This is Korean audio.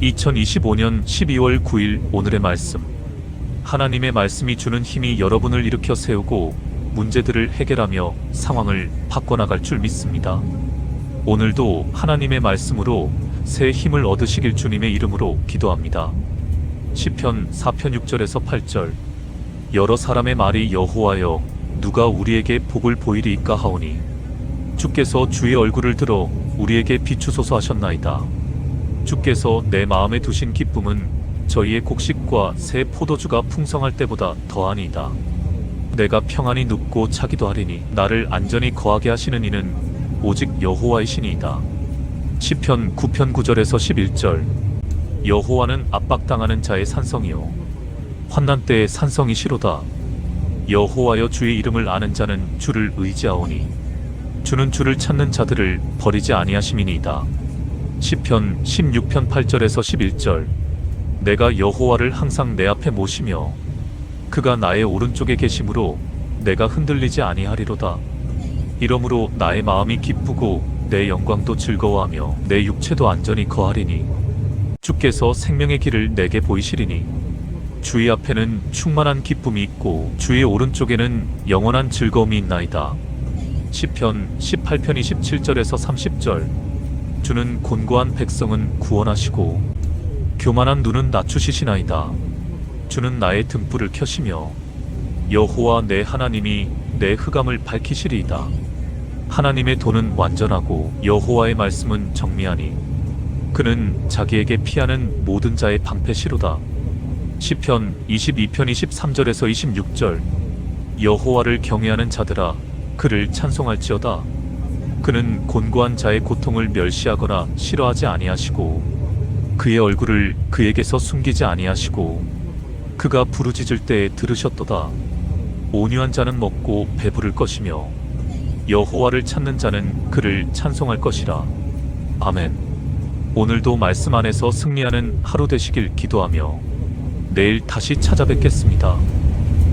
2025년 12월 9일 오늘의 말씀. 하나님의 말씀이 주는 힘이 여러분을 일으켜 세우고 문제들을 해결하며 상황을 바꿔나갈 줄 믿습니다. 오늘도 하나님의 말씀으로 새 힘을 얻으시길 주님의 이름으로 기도합니다. 시편 4편 6절에서 8절 여러 사람의 말이 여호와여 누가 우리에게 복을 보이리이까 하오니 주께서 주의 얼굴을 들어 우리에게 비추소서 하셨나이다. 주께서 내 마음에 두신 기쁨은 저희의 곡식과 새 포도주가 풍성할 때보다 더하니이다. 내가 평안히 눕고 차기도 하리니 나를 안전히 거하게 하시는 이는 오직 여호와이시니이다. 시편 9편 9절에서 11절 여호와는 압박당하는 자의 산성이요 환난 때의 산성이 시로다. 여호와여 주의 이름을 아는 자는 주를 의지하오니 주는 주를 찾는 자들을 버리지 아니하심이니이다. 시편 16편 8절에서 11절 내가 여호와를 항상 내 앞에 모시며 그가 나의 오른쪽에 계심으로 내가 흔들리지 아니하리로다. 이러므로 나의 마음이 기쁘고 내 영광도 즐거워하며 내 육체도 안전히 거하리니 주께서 생명의 길을 내게 보이시리니 주의 앞에는 충만한 기쁨이 있고 주의 오른쪽에는 영원한 즐거움이 있나이다. 시편 18편 27절에서 30절 주는 곤고한 백성은 구원하시고 교만한 눈은 낮추시시나이다. 주는 나의 등불을 켜시며 여호와 내 하나님이 내 흑암을 밝히시리이다. 하나님의 도는 완전하고 여호와의 말씀은 정미하니 그는 자기에게 피하는 모든 자의 방패시로다. 시편 22편 23절에서 26절 여호와를 경외하는 자들아 그를 찬송할지어다. 그는 곤고한 자의 고통을 멸시하거나 싫어하지 아니하시고 그의 얼굴을 그에게서 숨기지 아니하시고 그가 부르짖을 때에 들으셨도다. 온유한 자는 먹고 배부를 것이며 여호와를 찾는 자는 그를 찬송할 것이라. 아멘. 오늘도 말씀 안에서 승리하는 하루 되시길 기도하며 내일 다시 찾아뵙겠습니다.